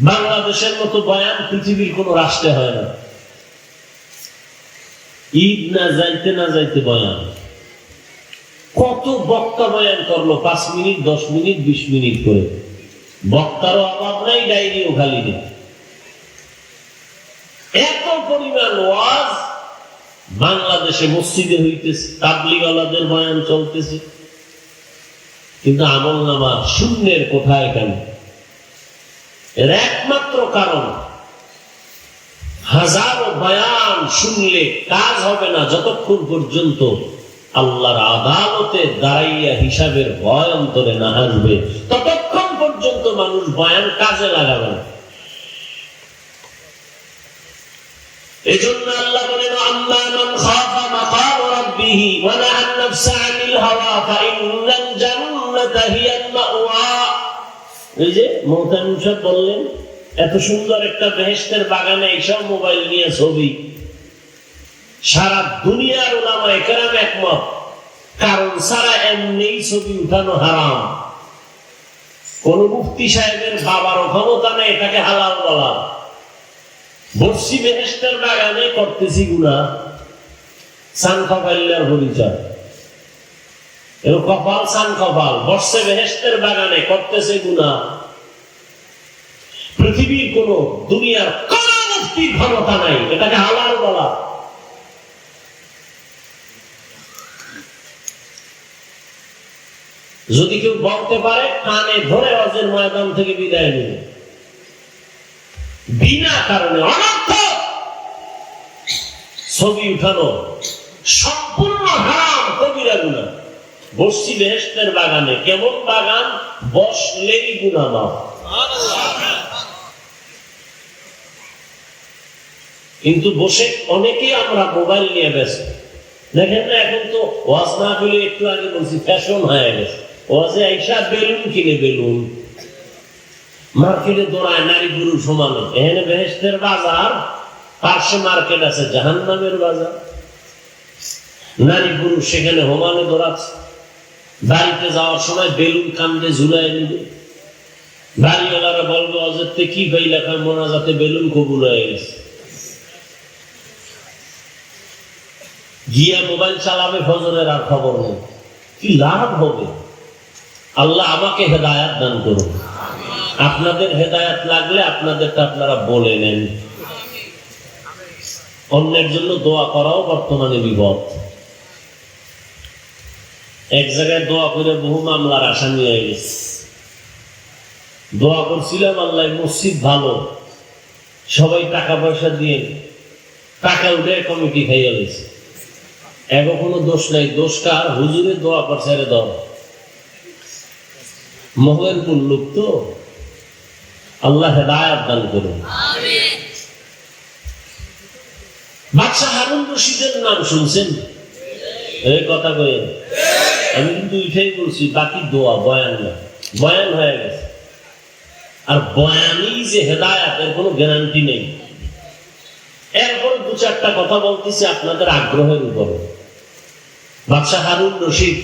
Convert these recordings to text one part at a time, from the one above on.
বাংলাদেশের মতো বয়ান পৃথিবীর কোন রাষ্ট্রে হয় না। ঈদ না যাইতে না যাইতে বয়ান। কত বক্তা বয়ান করল পাঁচ মিনিট, দশ মিনিট, বিশ মিনিট করে। বক্তারও অভাব নাই ডায়েরিও খালি নেই। এত পরিমাণ ওয়াজ বাংলাদেশে মসজিদে হইতেছে, তাবলিগালাদের বয়ান চলতেছে। কিন্তু আমল নামা শূন্যের কোথায় কেন এর একমাত্র কারণ, হাজারো বয়ান শুনলে কাজ হবে না যতক্ষণ পর্যন্ত আল্লাহর আদালতে দাঁড়াইয়া হিসাবের ভয় অন্তরে না আসবে ততক্ষণ পর্যন্ত মানুষ বয়ান কাজে লাগাবে না। এজন্য আল্লাহ বলেন, আম্মা এই যে মোহতামিম সাহেব বললেন, এত সুন্দর একটা বেহেশতের বাগানে এইসব মোবাইল নিয়ে ছবি। সারা দুনিয়ার ওলামা একরাম একমত, কারণ সারা এমনি ছবি উঠানো হারাম। কোন মুফতি সাহেবের বাবারও ক্ষমতা নেই এটাকে হালাল বলা। বর্ষি বেহেস্তের বাগানে করতেছি গুণা সান কপাল্লার পরিচয় কপাল সান কপাল বর্ষে বেহেস্তের বাগানে, করতেছে গুণা। পৃথিবীর কোন দুনিয়ার কোন ক্ষমতা নাই, এটাকে হালাল বলা। যদি কেউ বলতে পারে, কানে ধরে অজের ময়দান থেকে বিদায় নেবে বিনা কারণে অনর্থ ছবি উঠানো, সম্পূর্ণ হারাম কবিরা গুণা। বসছি বেহেস্তের বাগানে, কেমন বাগান? বসলেই গুণা মাফ কিন্তু বসে অনেকেই আমরা মোবাইল নিয়ে ব্যস্ত। দেখেন না, এখন তো ওয়াজ না পেলে একটু আগে বলছি, ফ্যাশন হয়ে গেছে। ওয়াজে আইসা বেলুন কিনে বেলুন। মার্কেটে দৌড়ায়, নারী পুরুষ সমানে। এখানে বেহেস্তের বাজার, পার্শ্বে মার্কেট আছে জাহান নামের বাজার। নারী পুরুষ সেখানে হোমানে দৌড়াচ্ছে। বাড়িতে যাওয়ার সময় বেলুন কান্দে ঝুলাই নিবে। বাড়িওয়ালারা বলবে অজেরতে কি ভাই লেখা মোনা যাতে বেলুন কবুল হয়ে গেছে। গিয়া মোবাইল চালাবে, ফজরের আর খবর নেই। কি লাভ হবে? আল্লাহ আমাকে হেদায়াত দান করুন আপনাদের হেদায়াত লাগলে আপনাদেরটা আপনারা বলে নেন। অন্যের জন্য দোয়া করাও বর্তমানে বিপদ। এক জায়গায় দোয়া করে বহু মামলার আসামি হয়ে গেছে। দোয়া করছিলাম আল্লাহ মসজিদ ভালো। সবাই টাকা পয়সা দিয়ে টাকা উঠে কমিটি খাইয়া গেছে এগো কোনো দোষ নাই। দোষ কার? হুজুরের দোয়া পর ছেড়ে দাও। মোহেরপুর লোক তো। আল্লাহ হেদায়াত দান করুন। বাদশাহ হারুন রশিদের নাম শুনছেন? এই কথা কয়ে আমি কিন্তু উঠেই বলছি, বাকি দোয়া বয়ান না। বয়ান হয়ে গেছে। আর বয়ানই যে হেদায়াত, এর কোনো গ্যারান্টি নেই। এরপর দু চারটা কথা বলতেছি আপনাদের আগ্রহের উপরে। বাদশাহ হারুন রশিদ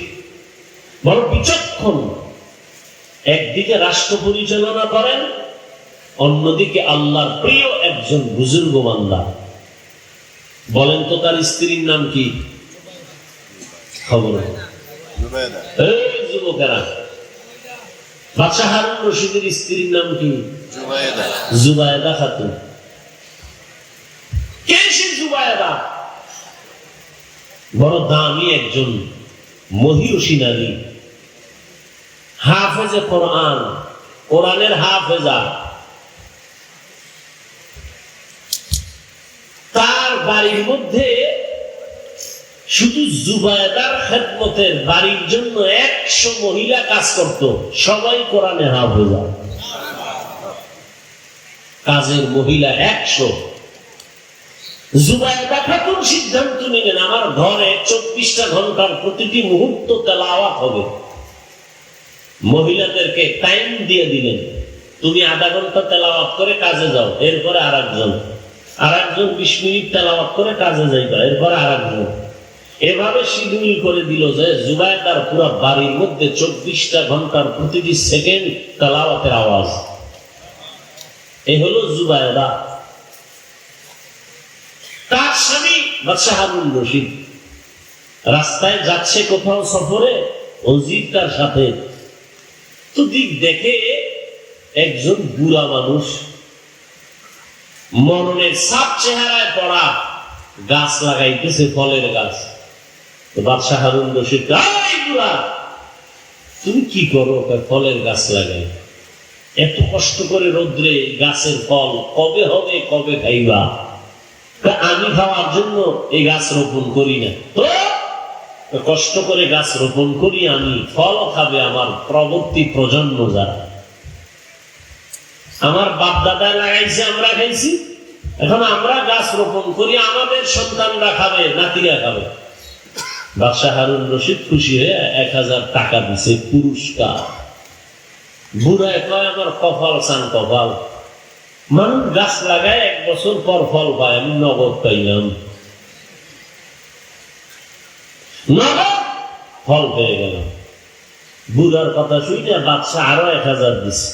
বড় বিচক্ষণ। একদিকে রাষ্ট্র পরিচালনা করেন, অন্যদিকে আল্লাহর প্রিয় একজন বুজুর্গ বান্দা। বলেন তো তার স্ত্রীর নাম কি? খবর যুবকেরা বাদশাহ হারুন রশিদের স্ত্রীর নাম কি? জুবায়দা খাতুন। কে সে জুবায়দা? বড় দামি একজন মহিষী নারী। হাফেজে কোরআন কোরআনের হাফেজা। তার বাড়ির মধ্যে শুধু জুবায়দার খেদমতের বাড়ির জন্য একশো মহিলা কাজ করত। সবাই কোরআনে হাফেজা কাজের মহিলা একশো। জুবাইদা খাতুন সিদ্ধান্ত নিলেন, আমার ঘরে চব্বিশটা ঘণ্টার প্রতিটি মুহূর্ত তেলাওয়াত হবে। মহিলাদেরকে টাইম দিয়ে দিলেন, তুমি আধা ঘণ্টা তেলাওয়াত করে কাজে যাও, এরপরে আর একজন আর একজন বিশ মিনিট তেলাওয়াত করে কাজে যাইবা, এরপরে আর একজন এভাবে শিডিউল করে দিল যে জুবাইদার পুরো বাড়ির মধ্যে চব্বিশটা ঘণ্টার প্রতিটি সেকেন্ড তেলাওয়াতের আওয়াজ। এ হলো জুবায়দা তার স্বামী বাদশাহ হারুন রশিদ। রাস্তায় যাচ্ছে কোথাও সফরে, অজিত তার সাথে। তো দিক দেখে একজন বুড়া মানুষ মরণের সাপ চেহারায় পড়া গাছ লাগাইতেছে ফলের গাছ। বাদশাহ হারুন রশিদ তুমি কি করো? ফলের গাছ লাগাই। এত কষ্ট করে রোদ্রে গাছের ফল কবে হবে, কবে খাইবা? আমি খাওয়ার জন্য এই গাছ রোপণ করি না। তো? কষ্ট করে গাছ রোপণ করি আমি ফল খাবে আমার প্রবর্তী প্রজন্ম যারা। আমার বাপ দাদা লাগাইছে, আমরা খাইছি। এখন আমরা গাছ রোপণ করি, আমাদের সন্তানরা খাবে, নাতিরা খাবে। বাদশাহ হারুন রশিদ খুশি হয়ে এক হাজার টাকা দিছে পুরস্কার। বুড়ায় কয় আমার কপাল চান কপাল মানুষ গাছ লাগায় এক বছর পর ফল পায়, আমি নগদ পাইলাম। নগদ ফল পেয়ে গেলাম। বুড়ার কথা শুনে বাদশাহ আরও এক হাজার দিছে।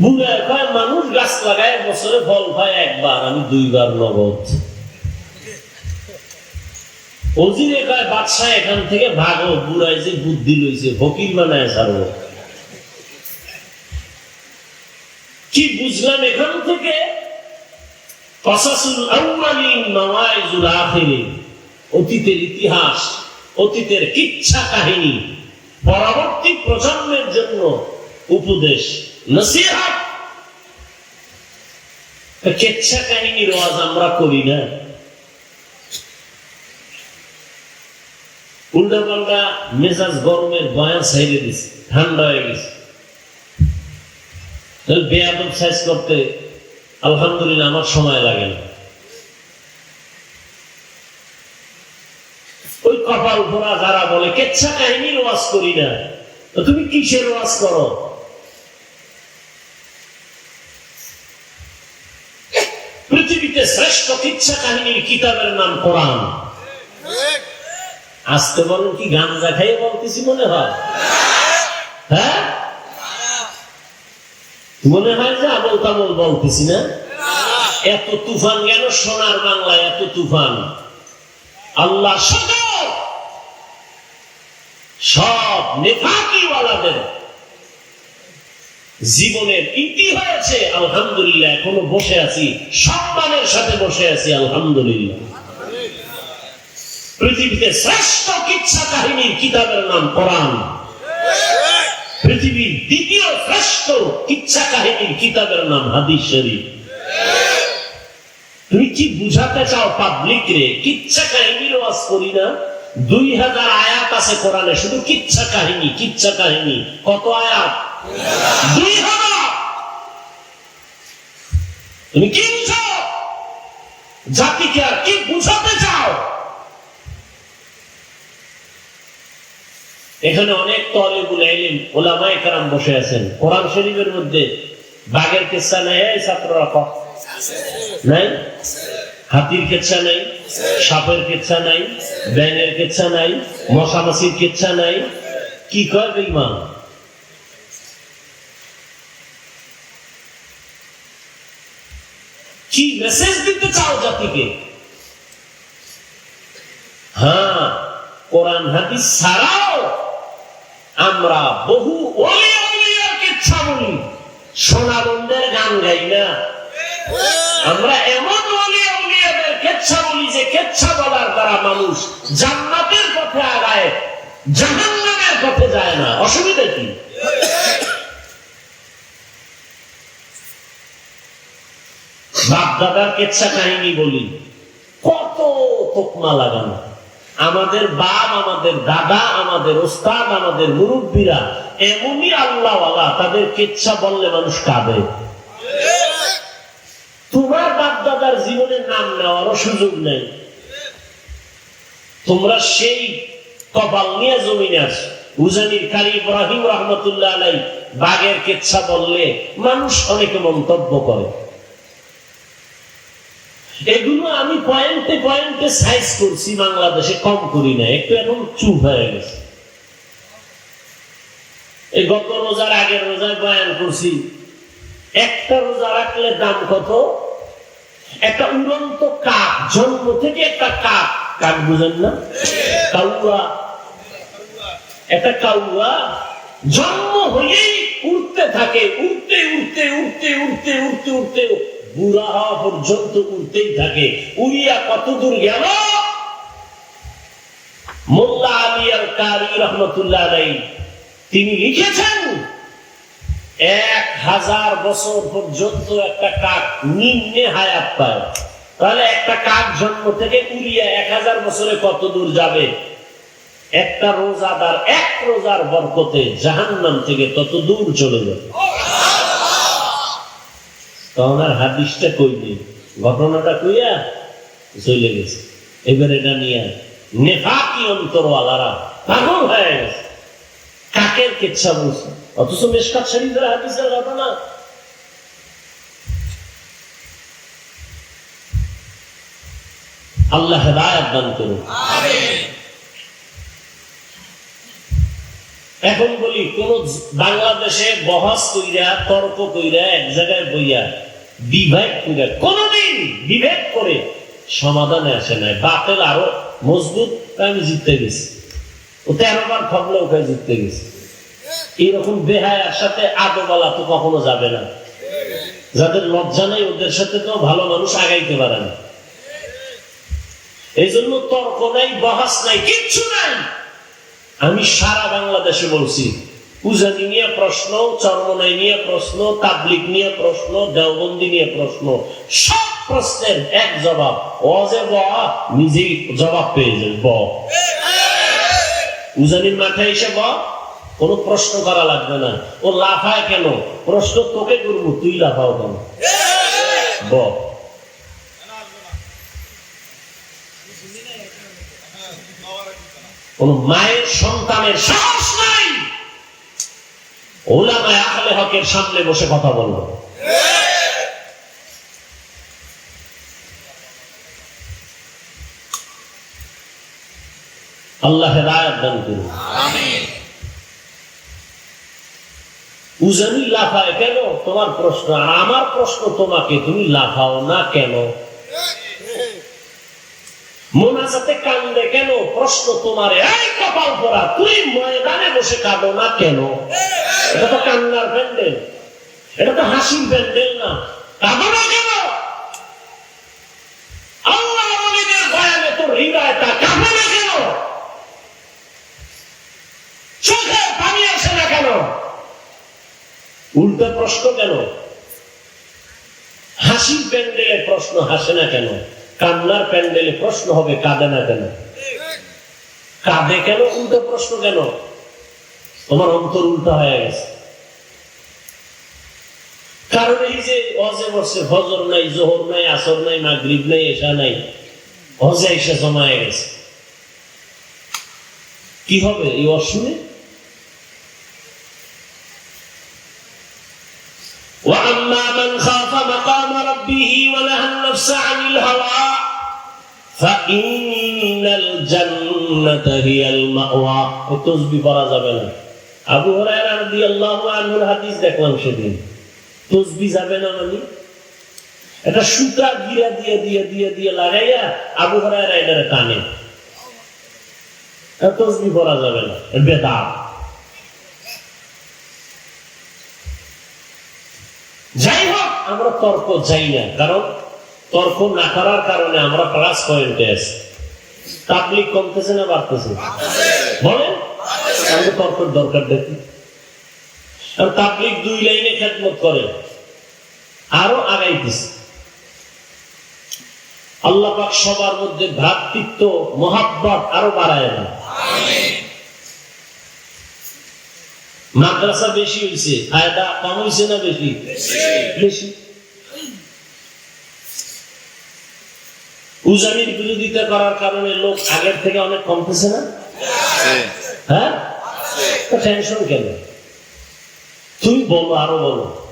বুড়ায় কয়, মানুষ গাছ লাগায় এক বছরে ফল পায় একবার, আমি দুইবার নগদ। অজিরে কয় বাদশাহ এখান থেকে ভাগো, বুড়াই বুদ্ধি লইছে, ফকির বানায় ছাড়বো কি বুঝলাম এখান থেকে? অতীতের ইতিহাস, অতীতের কিচ্ছা কাহিনী, পরবর্তী প্রজন্মের জন্য উপদেশ, নসিহাত। কেচ্ছা কাহিনীর ওয়াজ আমরা করি না। উল্টা পাল্টা মেজাজ গরমের বয়ান সাইডে দিছে, ঠান্ডা হয়ে গেছে। বেয়াদব সাইজ করতে আলহামদুলিল্লাহ আমার সময় লাগে না। ওই কপাল ভরা যারা বলে, কেচ্ছা কাহিনীর ওয়াজ করি না। তুমি কিসের ওয়াজ করো? পৃথিবীতে শ্রেষ্ঠ কিচ্ছা কাহিনীর কিতাবের নাম কোরআন। আসতে বলেন কি গাঞ্জা খাইয়ে বলতেছি, মনে হয়? হ্যাঁ? মনে হয় যে আবল তাবল বলতেছি না? এত তুফান কেন সোনার বাংলায় এত তুফান? আল্লাহ সব নেফাকিওয়ালাদের জীবনের ইতি হয়েছে, আলহামদুলিল্লাহ, এখনও বসে আছি, সম্মানের সাথে বসে আছি, আলহামদুলিল্লাহ। পৃথিবীতে শ্রেষ্ঠ কিচ্ছা কাহিনীর কিতাবের নাম কোরআন। পৃথিবীর দ্বিতীয় শ্রেষ্ঠ কিচ্ছা কাহিনীর কিতাবের নাম হাদিস শরীফ। তুমি কি বুঝাতে চাও পাবলিক রে? কিচ্ছা কাহিনীর ওয়াজ করি না। দুই হাজার আয়াত আছে কোরআনে, শুধু কিচ্ছা কাহিনী কিচ্ছা কাহিনী। কত আয়াত? দুই হাজার। তুমি কি বুঝো জাতিকে আর কি বুঝাতে চাও? এখানে অনেক তলেবুল বসে আছেন। কোরআন শরীফের মধ্যে বাঘের কেচ্ছা নেই ছাত্ররা কম নাই? হাতির কেচ্ছা নাই, সাপের কেচ্ছা নাই, ব্যাঙের কেচ্ছা নাই, মশামাছির কেচ্ছা নাই। কি কয় বেইমান কি মেসেজ দিতে চাও জাতিকে? হ্যাঁ কোরআন হাদিস ছাড়াও আমরা বহু কিচ্ছা বলি। গান গাই না। আমরা এমন ওলিয়া উলিয়াদের কেচ্ছা বলি যে কেচ্ছা বলার দ্বারা মানুষ জান্নাতের পথে আগায়, জাহান্নামের পথে যায় না। অসুবিধা কি? বাপ দাদার কেচ্ছা কাহিনী বলি। কত তোকমা লাগানো। আমাদের বাপ, আমাদের দাদা, আমাদের ওস্তাদ আমাদের মুরব্বীরা, এমনই আল্লাহওয়ালা, তাদের কেচ্ছা বললে মানুষ কাঁদে। তোমার বাপ দাদার জীবনে নাম নেওয়ারও সুযোগ নেই। তোমরা সেই কপাল নিয়ে জমিনে আছো। উজানির কালী ইব্রাহিম রহমতুল্লাহ আলাই বাঘের কেচ্ছা বললে মানুষ অনেকে মন্তব্য করে। এগুলো আমি পয়েন্টে পয়েন্টে সাইজ করছি, বাংলাদেশে কম করি না, একটু এখন চুপ হয়ে গেছে। এই গত রোজার আগের রোজায় বয়ান করছি, একটা রোজা রাখলে দাম কত? একটা উড়ন্ত কাক জন্ম থেকে একটা কাক কাক বুঝেন না? কাউয়া। একটা কাউয়া জন্ম হয়েই উঠতে থাকে উঠতে উঠতে উঠতে উঠতে উঠতে উঠতে বুড়া হওয়া পর্যন্ত উঠতেই থাকে। উড়িয়া কত দূর গেল? মোল্লা আলী আর কারি রহমতুল্লাহ আলাই তিনি লিখেছেন, এক হাজার বছর পর্যন্ত একটা কাক নিম্নে হায়াত পায়। তাহলে একটা কাক জন্ম থেকে উড়িয়া এক হাজার বছরে কত দূর যাবে? একটা রোজাদার এক রোজার বরকতে জাহান্নাম থেকে তত দূর চলে যাবে। তখন হাদিসটা কইনি ঘটনাটা কইয়া চলে গেছে। এবার এটা নিয়ে পাগল হয়ে গেছে। কাকের কেচ্ছা বলছে? অথচ মেশকাত শরীফের হাদিসের ঘটনা। আল্লাহ হেদায়ত দান করুন এখন বলি, কোন বাংলাদেশে বহস কইরা, তর্ক কইরা এক জায়গায় বইয়া বিভেদ কইরা কোনদিন বিভেদ করে সমাধানে আসে নাই। বাতেল আরও মজবুত আমি জিততে গেছি। ও তেরো বার খবলে ওকে জিততে গেছি। এইরকম বেহায়ার সাথে আদোবালা তো কখনো যাবে না। যাদের লজ্জা নেই, ওদের সাথে তো ভালো মানুষ আগাইতে পারে না। এই জন্য তর্ক নাই, বহাস নাই, কিচ্ছু নাই। আমি সারা বাংলাদেশে বলছি, উজানি নিয়ে প্রশ্ন, চরমনাই নিয়ে প্রশ্ন, তাবলিক নিয়ে প্রশ্ন, দেওবন্দি নিয়ে প্রশ্ন, সব প্রশ্নের এক জবাব অজে ব, নিজেই জবাব পেয়ে যাবে, ব। উজানির মাঠে এসে ব, কোনো প্রশ্ন করা লাগবে না। ও লাফায় কেন? প্রশ্ন তোকে করব, তুই লাফাও কেন? ব। কোন মায়ের সন্তানের সাহস নাই। ওলামায় আহলে হকের সামনে বসে কথা বলব। আল্লাহ রায় দান করুন। উজানি লাফায় কেন? তোমার প্রশ্ন আর আমার প্রশ্ন তোমাকে তুমি লাফাও না কেন? মোনাজাতে কান্দে কেন? প্রশ্ন তোমার এই কপাল পরা, তুই ময়দানে বসে কাঁদো না কেন? এটা তো কান্নার প্যান্ডেল। এটা তো হাসির প্যান্ডেল না। কাঁদো না কেন? আল্লাহ আসে না কেন? উল্টো প্রশ্ন কেন? হাসির প্যান্ডেলে প্রশ্ন হাসে না কেন? কান্নার প্যান্ডেলে প্রশ্ন হবে কাঁদে না কেন কাঁদে কেন উল্টো প্রশ্ন কেন তোমার অন্তর উল্টা হয়ে গেছে কারণ এই যে অজে বসে ফজর নাই জোহর নাই আসর নাই মাগরিব নাই এসা নাই অজে এসে জমায়ে গেছে কি হবে এই অশুনে وأما من خاف مقام ربه ونهى النفس عن الهوى ফাইনাল জান্নাতা হিয়াল মাওয়া। যাবে না। আবু হুরায়রা রাদিয়াল্লাহু আনহুর হাদিস দেখলাম সেদিন। যাবে না মানে? এটা সুতা গিরা দিয়ে দিয়ে দিয়ে দিয়ে লাগাইয়া আবু হুরায়রা এটারে টানে। তসবি পড়া যাবে না। বেদা যাই হোক, আমরা তর্ক যাই না। কারণ তর্ক না করার কারণে আমরা প্লাস পয়েন্টে আছি। তাবলিক কমতেছে না বাড়তেছে? বলেন? আমাদের তর্কের দরকার দেখি। তাবলিক দুই লাইনে খেদমত করে। আরও আগাইতেছে। আল্লাহ পাক সবার মধ্যে ভ্রাতৃত্ব মহাব্বত আরও বাড়ায় না মাদ্রাসা বেশি হয়েছে ফায়দা কম হয়েছে না বেশি। বেশি। উজানির বিরোধিতা করার কারণে লোক আগের থেকে অনেক কমতেছে না? হ্যাঁ? টেনশন কেন? তুমি বলো আরও বলো।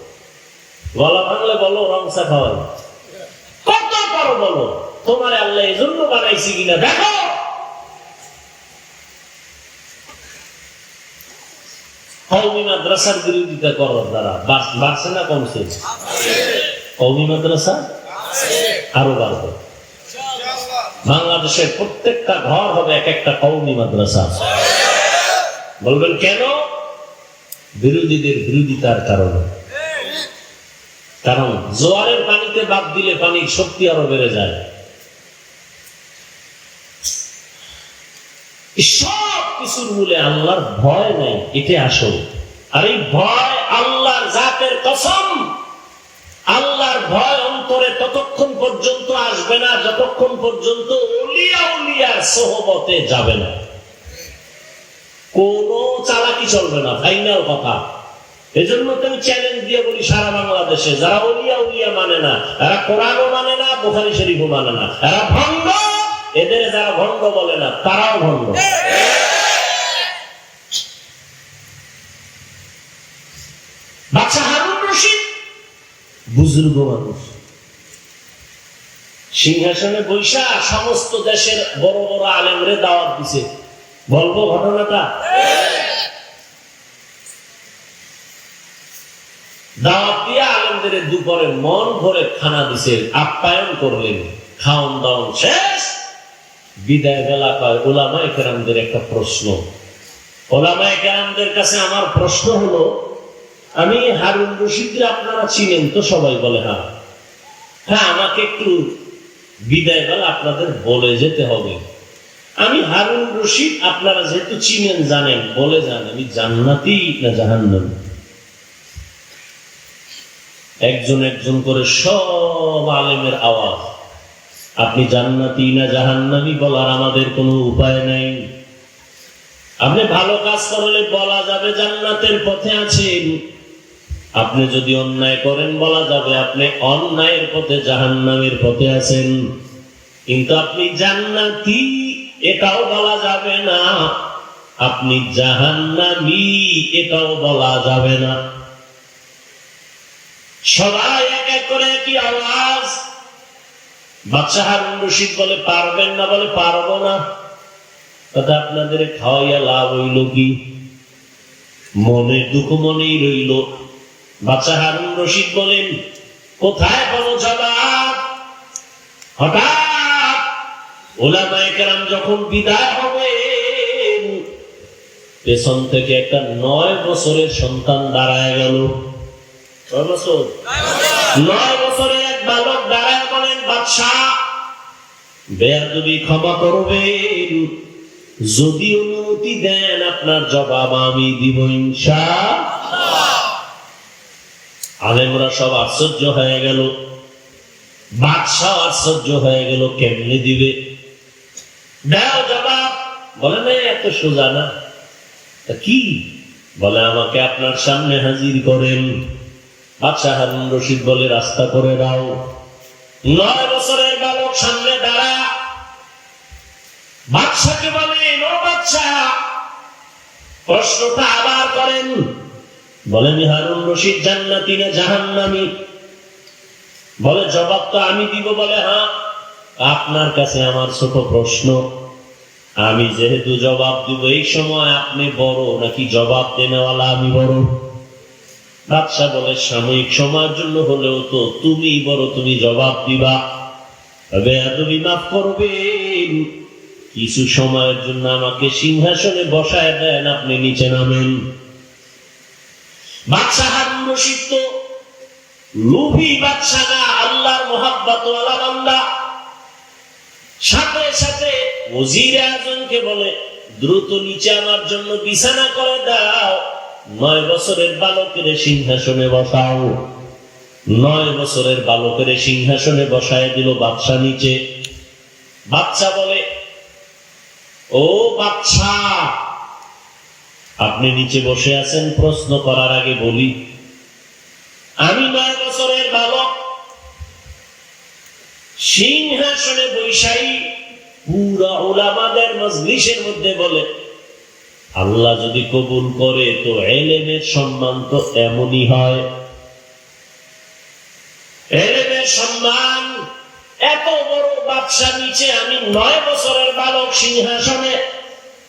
গলা ভাঙলে বলো রংসা খাওয়াই কত পারো বলো? তোমার আল্লাহ এই জন্য বানাইছি কিনা? দেখো! কৌমি মাদ্রাসার বিরোধিতা করার দ্বারা বাড়- বাড়ছে না কমছে? কৌমি মাদ্রাসা? আরও বাড়বে। বাংলাদেশের প্রত্যেকটা ঘর হবে এক একটা কৌমি মাদ্রাসা। বলবেন কেন? বিরোধীদের বিরোধিতার কারণে। কারণ জোয়ারের পানিতে বাদ দিলে পানির শক্তি আরও বেড়ে যায়। সব কিছুর মূলে আল্লাহর ভয় নাই এটা আসল। আর এই ভয় আল্লাহর জাতের কসম, আল্লাহর ভয় অন্তরে ততক্ষণ পর্যন্ত আসবে না, যতক্ষণ পর্যন্ত উলিয়া উলিয়ার সোহবতে যাবে না। কোন চালাকি চলবে না ফাইনাল কথা। এজন্য তো আমি চ্যালেঞ্জ দিয়ে বলি সারা বাংলাদেশে, যারা উলিয়া উলিয়া মানে না এরা কোরআনও মানে না, বোখারি শরীফও মানে না। এরা ভণ্ড এদের যারা ভণ্ড বলে না, তারাও ভণ্ড বাচ্চা হারুন রশিদ, বুজুর্গ মানুষ। সিংহাসনে বৈশা সমস্ত দেশের বড় বড় আলেমরে দাওয়াত দিছে। বলব ঘটনাটা? দাওয়াত দিয়ে আলেমদের দুপুরে মন ভরে খানা দিছে, আপ্যায়ন করলেন, খাওন দাওন শেষ। বিদায় বেলা কয় ওলামায় কেরামদের একটা প্রশ্ন। ওলামায় কেরামদের কাছে আমার প্রশ্ন হলো, আমি হারুন রশিদকে আপনারা চিনেন তো সবাই বলে হ্যাঁ। হ্যাঁ আমাকে একটু বিদায় বেলা আপনাদের বলে যেতে হবে। আমি হারুন রশিদ, আপনারা যেহেতু চিনেন, জানেন, বলে যান, আমি জান্নাতি না জাহান্নাম? একজন একজন করে সব আলেমের আওয়াজ। আপনি জান্নাতি না জাহান্নামি বলার আমাদের কোনো উপায় নাই। আপনি ভালো কাজ করলে বলা যাবে জান্নাতের পথে আছেন। আপনি যদি অন্যায় করেন বলা যাবে আপনি অন্যায়ের পথে জাহান্নামের পথে আছেন। কিন্তু আপনি জান্নাতি, এটাও বলা যাবে না। আপনি জাহান্নামি, এটাও বলা যাবে না। সবাই এক এক করে কি আওয়াজ। বাচ্চা হারুন রশিদ বলে, পারবেন না? বলে, পারব না। তাতে আপনাদের খাওয়াইয়া লাভ হইল কি? মনে দুঃখ মনেই রইল। বাচ্চা হারুন রশিদ বলেন, কোথায় বলো জবাব হঠাৎ ওলামায়ে যখন বিদায় হবে পেছন থেকে একটা নয় বছরের সন্তান দাঁড়ায় গেল। কয় বছর? নয় বছরের এক বালক দাঁড়ায় বলেন বাদশাহ বেয়াদবি ক্ষমা করবেন, যদি অনুমতি দেন, আপনার জবাব আমি দিব ইনশা আলেমরা সব আশ্চর্য হয়ে গেল। বাদশাহ আশ্চর্য হয়ে গেল, কেমনে দিবে? দাও জবাব। বলে না এত সোজা না। কি? বলে, আমাকে আপনার সামনে হাজির করেন। বাদশাহ হারুন রশিদ বলে, রাস্তা করে দাও। নয় বছরের বালক সামনে দাঁড়া। বাদশাকে বলে বাদশাহ। প্রশ্নটা আবার করেন। বলেন হারুন রশিদ, জান্নাতি না জাহান্নামি? বলে, জবাব তো আমি দিব। বলে হ্যাঁ আপনার কাছে আমার ছোট প্রশ্ন। আমি যেহেতু জবাব দিব, এই সময় আপনি বড় নাকি জবাব দেনেওয়ালা আমি বড়? বাদশাহ বলে, সাময়িক সময়ের জন্য হলেও তো তুমি বড়, তুমি জবাব দিবা। তবে তুমি মাফ করবেন। কিছু সময়ের জন্য আমাকে সিংহাসনে বসায় দেন, আপনি নিচে নামেন। বাদশাহ লোভী বাদশাহ, আল্লাহর মোহাব্বত বান্দা। সাথে সাথে ওজির বলে, দ্রুত নিচে আমার জন্য বিছানা করে দাও। নয় বছরের বালকের সিংহাসনে বসাও। নয় বছরের বালকের সিংহাসনে বসায় দিল বাদশা নিচে। বাচ্চা বলে, ও বাচ্চা আপনি নিচে বসে আছেন, প্রশ্ন করার আগে বলি, আমি নয় বছরের বালক। সিংহাসনে বৈশাই পুরা ওলামাদের মজলিসের মধ্যে বলে, আল্লাহ যদি কবুল করে তো এলেমের সম্মান তো এমনই হয়। এলেমের সম্মান, এত বড় বাদশা নিচে আমি নয় বছরের বালক সিংহাসনে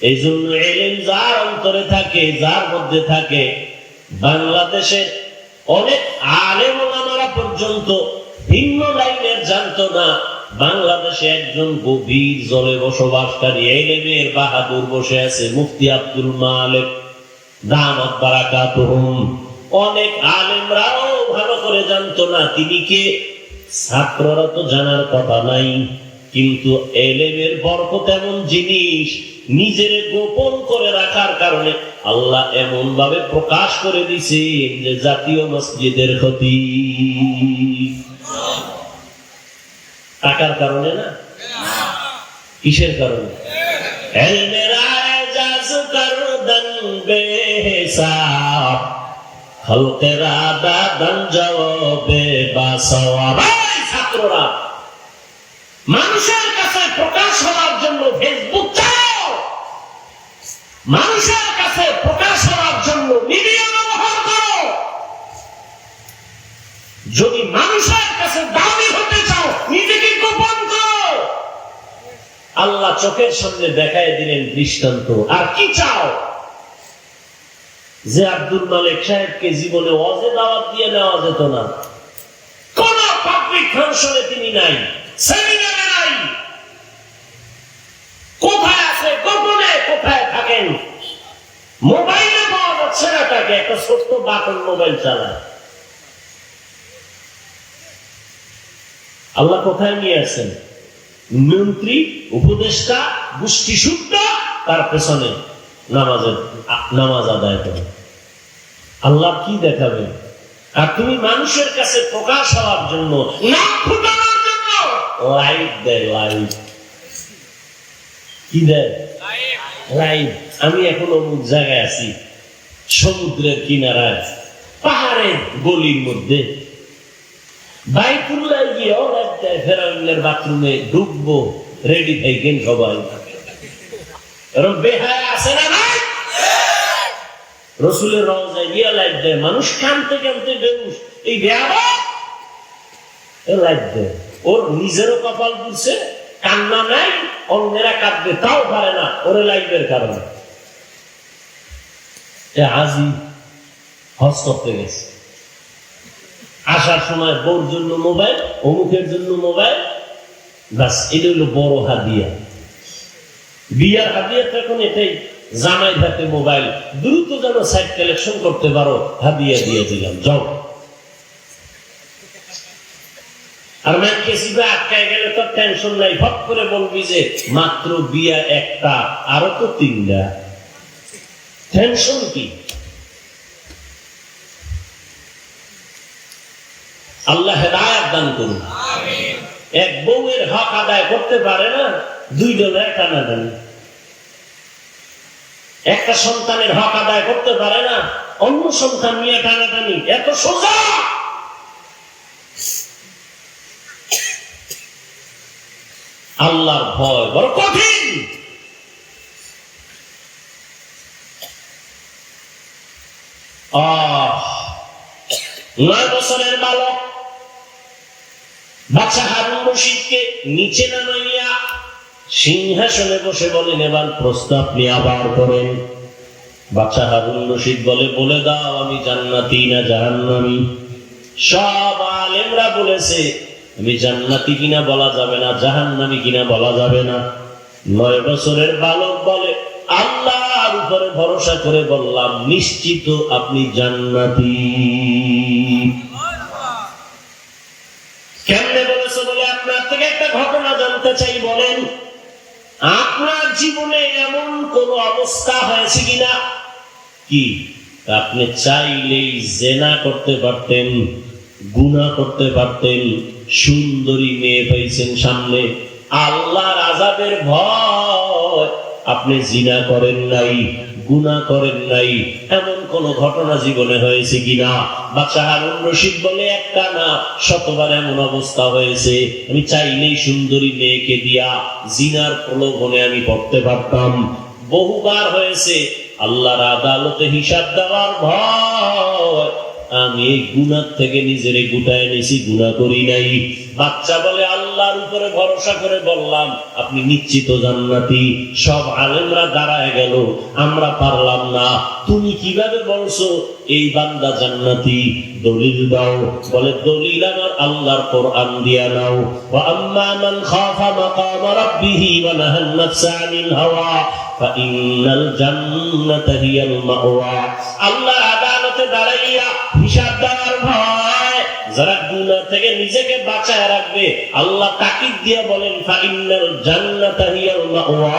এই জন্য এলেম যার অন্তরে থাকে, যার মধ্যে থাকে, বাংলাদেশের অনেক আলেম ওলামারা পর্যন্ত ভিন্ন লাইনের জানতো না। বাংলাদেশে একজন গভীর জলে বসবাসকারী এলেমের বাহাদুর বসে আছে, মুফতি আব্দুল মালিক। দামাত বারাকাতুহুম। অনেক আলেমরাও ভালো করে জানতো না, তিনি কে? ছাত্ররা তো জানার কথা নাই, কিন্তু এলেমের বরকত এমন জিনিস নিজের গোপন করে রাখার কারণে আল্লাহ এমন ভাবে প্রকাশ করে দিছে যে জাতীয় মসজিদের ক্ষতি। টাকার কারণে না? কিসের কারণে? ছাত্ররা, মানুষের কাছে প্রকাশ হওয়ার জন্য ফেসবুক মানুষের কাছে প্রকাশ হওয়ার জন্য মিডিয়া ব্যবহার করো। যদি মানুষের কাছে দামি হতে চাও, নিজেকে গোপন করো। আল্লাহ চোখের সামনে দেখায় দিলেন দৃষ্টান্ত। আর কি চাও? যে আব্দুল মালিক সাহেবকে জীবনে অজে দাওয়াত দিয়ে নেওয়া যেত না। কোন পাবলিক ফাংশনে তিনি নাই সেমিনারে নাই। কোথায় আছে? গোপনে কোথায় থাকেন? মোবাইলে পাওয়া যাচ্ছে না তাকে, একটা ছোট্ট বাটন মোবাইল চালায়। আল্লাহ কোথায় নিয়ে আসেন মন্ত্রী, উপদেষ্টা গোষ্ঠী শুদ্ধ তার পেছনে নামাজের নামাজ আদায় করে। আল্লাহ কি দেখাবে? আর তুমি মানুষের কাছে প্রকাশ হওয়ার জন্য জন্য, লাইট দেয়, লাইট। কি দেয় আমি এখন অমুক জায়গায় আছি, সমুদ্রের কিনারায়, পাহাড়ের গলির মধ্যে। বাইকুল্লাহ গিয়ে অনেক বাথরুমে ঢুকবো রেডি থাকেন সবাই। রসুলের গিয়ে লাইট দেয়, মানুষ কানতে কানতে লাইট দেয়। ওর নিজেরও কপাল পুড়ছে কান্না নাই, অন্যেরা কাঁদবে, তাও পারে না, ওরে লাইটের কারণে। আজি হজ করতে গেছে। আসার সময় বউর জন্য মোবাইল, অমুকের জন্য মোবাইল বাস এটা হলো বড় হাদিয়া। বিয়ার হাদিয়া তো এখন এটাই জামাই হাতে মোবাইল। দ্রুত যেন সাইট কালেকশন করতে পারো, হাদিয়া দিয়ে দিলাম, যাও। আর ম্যানকে সিবে আটকায় গেলে তো টেনশন নাই। হট করে বলবি যে মাত্র বিয়া একটা আরও তো তিনটা। টেনশন কি? আল্লাহ হেদায়াত দান করুন। এক বউয়ের হক আদায় করতে পারে না দুই জনের টানাটানি একটা সন্তানের হক আদায় করতে পারে না অন্য সন্তান নিয়ে টানাটানি এত সোজা! আল্লাহর ভয়, বড় কঠিন। নয় বছরের বালক বাচ্চা হারুন রশিদকে নিচে নামাইয়া সিংহাসনে বসে বলেন, এবার প্রস্তাব আপনি আবার করেন। বাচ্চা হারুন রশিদ বলে বলে দাও, আমি জান্নাতি না জাহান্নামি। সব আলেমরা বলেছে আমি জান্নাতি কিনা বলা যাবে না, জাহান্নামি কিনা বলা যাবে না। নয় বছরের বালক বলে আল্লাহর উপরে ভরসা করে বললাম, নিশ্চিত আপনি জান্নাতি। কেমনে বলেছে বলে আপনার থেকে একটা ঘটনা জানতে চাই বলেন। আপনার জীবনে এমন কোন অবস্থা হয়েছে কিনা? কি? আপনি চাইলেই জেনা করতে পারতেন গুণা করতে পারতেন সুন্দরী মেয়ে পাইছেন সামনে। আল্লাহর আজাবের ভয়। আপনি জিনা করেন নাই, গুনাহ করেন নাই। এমন কোন ঘটনা জীবনে হয়েছে কিনা? বাচ্চা হারুন রশিদ বলে, একটা না, শতবার এমন অবস্থা হয়েছে। আমি চাইলেই সুন্দরী মেয়েকে দিয়া জিনার প্রলোভনে আমি পড়তে পারতাম। বহুবার হয়েছে আল্লাহর আদালতে হিসাব দেওয়ার ভয়। আমি এই গুনার থেকে নিজেরে গুটায় নিছি, গুণা করি নাই। বাচ্চা বলে আল্লাহর উপরে ভরসা করে বললাম, আপনি নিশ্চিত জান্নাতি, সব আলেমরা দাঁড়ায় গেল, আমরা পারলাম না। তুমি কীভাবে বলছো, এই বান্দা জান্নাতি, দলিল দাও। বলে, দলিল আমার আল্লাহর কোরআন দিয়া নাও। আম্মা মান খাফা মাকাম রাব্বিহি ওয়া নাহান নাফসা আনিল হাওয়া ফাইন্নাল জান্নাতা হিয়াল মাওয়া। আল্লাহ আদালতে দাঁড়াইয়া হিসাব দেওয়ার ভয়। যারা গুনাহ থেকে নিজেকে বাঁচায় রাখবে, আল্লাহ তাকিদ দিয়ে বলেন ফাইন্নাল জান্নাতা হিয়াল মাওয়া।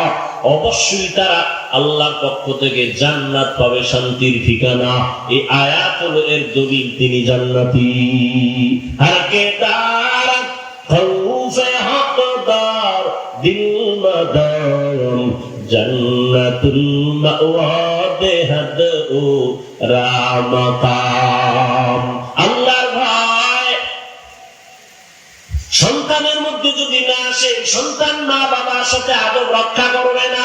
অবশ্যই তারা আল্লাহর পক্ষ থেকে জান্নাত পাবে, শান্তির ঠিকানা। এই আয়াত হলো এর দলিল, তিনি জান্নাতি। হারকে দার খৌফে হকদার দিল মদাম জান্নাতুল মাওয়া। দেহদ ও সন্তানের মধ্যে যদি না আসে, সন্তান মা বাবার সাথে আদব রক্ষা করবে না।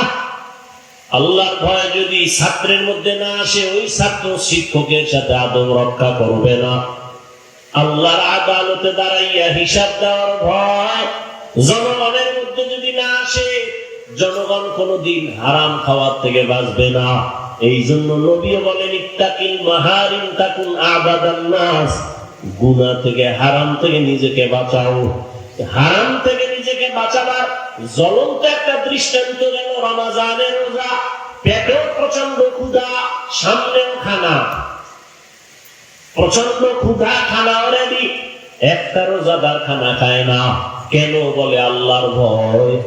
আল্লাহর ভয় যদি ছাত্রের মধ্যে না আসে, ওই ছাত্র শিক্ষকের সাথে আদব রক্ষা করবে না। আল্লাহর আদালতে দাঁড়াইয়া হিসাব দেওয়ার ভয়। জনগণের মধ্যে যদি না আসে, জনগণ কোনদিন হারাম খাওয়ার থেকে বাঁচবে না। এই জন্য নবীও বলেন, ইত্তাকিল মাহারিম তাকুন আবাদান নাস। গুনাহ থেকে, হারাম থেকে নিজেকে বাঁচাও। হারাম থেকে নিজেকে বাঁচাবার জ্বলন্ত একটা দৃষ্টান্ত গেল রমাজানের রোজা। পেটেও প্রচণ্ড ক্ষুধা, সামনেও খানা। প্রচণ্ড ক্ষুধা, খানা অলরেডি একটা রোজাদার খানা খায় না। কেন বলে আল্লাহর ভয়?